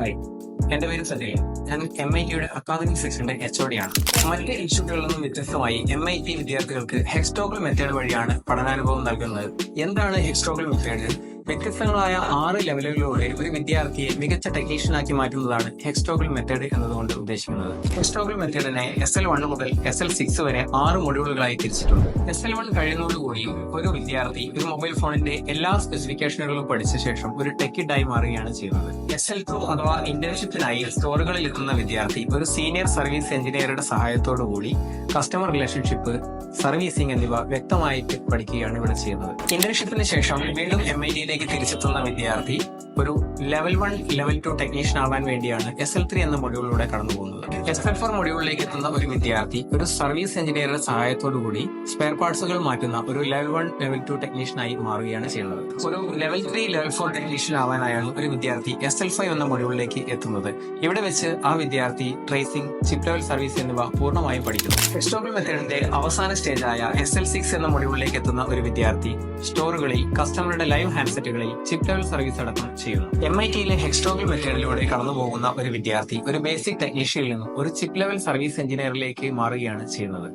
Hi. എന്റെ പേര് സജയ ഞാൻ എം ഐ ടിയുടെ അക്കാദമിക് സെക്ഷന്റെ എച്ച് ഒ ആണ്. മറ്റ് ഇൻസ്റ്റിറ്റ്യൂട്ടുകളിൽ നിന്നും വ്യത്യസ്തമായി എം ഐ ടി വിദ്യാർത്ഥികൾക്ക് ഹെക്സ്റ്റോക്കൽ മെത്തേഡ് വഴിയാണ് പഠനാനുഭവം നൽകുന്നത്. എന്താണ് ഹെക്സ്റ്റോക്കൽ മെത്തേഡ് വ്യത്യസ്തങ്ങളായ ആറ് ലെവലുകളിലൂടെ ഒരു വിദ്യാർത്ഥിയെ മികച്ച ടെക്നീഷ്യനാക്കി മാറ്റുന്നതാണ് ഹെക്സ്റ്റോഗിൾ മെത്തേഡ് എന്നതുകൊണ്ട് ഉദ്ദേശിക്കുന്നത്. ഹെക്സ്റ്റോഗിൾ മെത്തേഡിനെ എസ് എൽ വൺ മുതൽ എസ് എൽ സിക്സ് വരെ ആറ് മൊഡ്യൂളുകളായി തിരിച്ചിട്ടുണ്ട്. എസ് എൽ വൺ കഴിയുന്നതോടുകൂടി ഒരു വിദ്യാർത്ഥി ഒരു മൊബൈൽ ഫോണിന്റെ എല്ലാ സ്പെസിഫിക്കേഷനുകളും പഠിച്ച ശേഷം ഒരു ടെക്കിഡായി മാറുകയാണ് ചെയ്യുന്നത്. എസ് എൽ ടു അഥവാ ഇന്റേൺഷിപ്പിനായി സ്റ്റോറുകളിൽ എത്തുന്ന വിദ്യാർത്ഥി ഒരു സീനിയർ സർവീസ് എഞ്ചിനീയറുടെ സഹായത്തോടു കൂടി കസ്റ്റമർ റിലേഷൻഷിപ്പ് സർവീസിംഗ് എന്നിവ വ്യക്തമായിട്ട് പഠിക്കുകയാണ് ഇവിടെ ചെയ്യുന്നത്. ഇന്റേൺഷിപ്പിന് ശേഷം വീണ്ടും എം ഐ ഡിയിലേക്ക് തിരിച്ചെത്തുന്ന വിദ്യാർത്ഥി ഒരു level one level two technician ആവാൻ വേണ്ടിയാണ് എസ് എൽ ത്രീ എന്ന മൊഡ്യൂളിലൂടെ കടന്നു പോകുന്നത്. എസ് എൽ ഫോർ മൊഡ്യൂളിലേക്ക് എത്തുന്ന ഒരു വിദ്യാർത്ഥി ഒരു സർവീസ് എഞ്ചിനീയറുടെ സഹായത്തോടു കൂടി സ്പെയർ പാർട്സുകൾ മാറ്റുന്ന ഒരു ലെവൽ വൺ ലെവൽ ടു ടെക്നീഷ്യനായി മാറുകയാണ് ചെയ്യുന്നത്. ഒരു level three level four technician ആവാനായാണ് ഒരു വിദ്യാർത്ഥി എസ് എൽ ഫൈവ് എന്ന മൊഡ്യൂളിലേക്ക് എത്തുന്നത്. ഇവിടെ വെച്ച് ആ വിദ്യാർത്ഥി ട്രേസിംഗ് ചിപ്പ് ലെവൽ സർവീസ് എന്നിവ പൂർണമായും പഠിക്കുന്നു. ടെക്സ്റ്റോബിൾ മെത്തേഡിന്റെ അവസാന സ്റ്റേജായ എസ് എൽ സിക്സ് എന്ന മൊഡ്യൂളിലേക്ക് എത്തുന്ന ഒരു വിദ്യാർത്ഥി സ്റ്റോറുകളിൽ കസ്റ്റമറുടെ ലൈവ് ഹാൻഡ്സെറ്റുകളിൽ ചിപ്പ് ലെവൽ സർവീസ് അടക്കം ചെയ്യുന്നു. എം ഐ ടിയിലെ ഹെക്സ്റ്റോബിൾ മെത്തേഡിലൂടെ കടന്നു പോകുന്ന ഒരു വിദ്യാർത്ഥി ഒരു ബേസിക് ടെക്നീഷ്യനിൽ നിന്നും ഒരു ചിപ്പ് ലെവൽ സർവീസ് എഞ്ചിനീയറിലേക്ക് മാറുകയാണ് ചെയ്യുന്നത്.